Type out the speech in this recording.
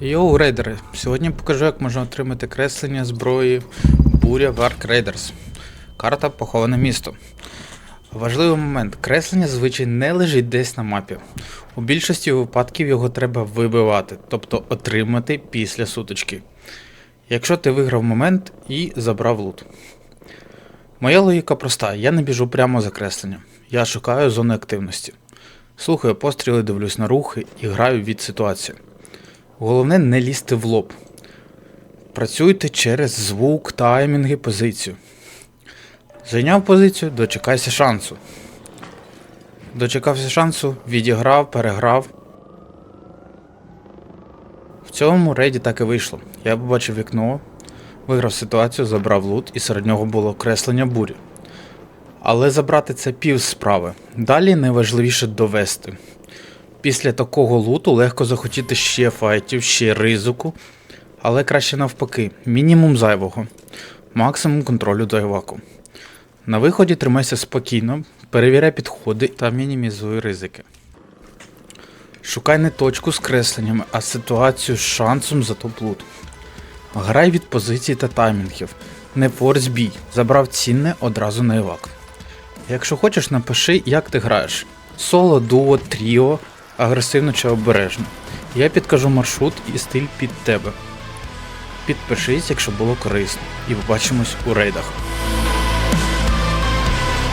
Йоу, рейдери! Сьогодні покажу, як можна отримати креслення зброї Буря в Ark. Карта поховане місто. Важливий момент: креслення зазвичай не лежить десь на мапі. У більшості випадків його треба вибивати, тобто отримати після сутички. Якщо ти виграв момент і забрав лут. Моя логіка проста: я не біжу прямо за кресленням. Я шукаю зони активності. Слухаю постріли, дивлюсь на рухи і граю від ситуації. Головне не лізти в лоб. Працюйте через звук, таймінги, позицію. Зайняв позицію, дочекайся шансу. Дочекався шансу, відіграв, переграв. В цьому рейді так і вийшло. Я побачив вікно, виграв ситуацію, забрав лут, і серед нього було креслення бурі. Але забрати це пів справи. Далі найважливіше довести. Після такого луту легко захотіти ще файтів, ще ризику, але краще навпаки, мінімум зайвого, максимум контролю дайваку. На виході тримайся спокійно, перевіряй підходи та мінімізуй ризики. Шукай не точку з кресленнями, а ситуацію з шансом за топ-лут. Грай від позицій та таймінгів. Не форс бій, забрав цінне одразу на івак. Якщо хочеш, напиши, як ти граєш. Соло, дуо, тріо, агресивно чи обережно. Я підкажу маршрут і стиль під тебе. Підпишись, якщо було корисно, і побачимось у рейдах.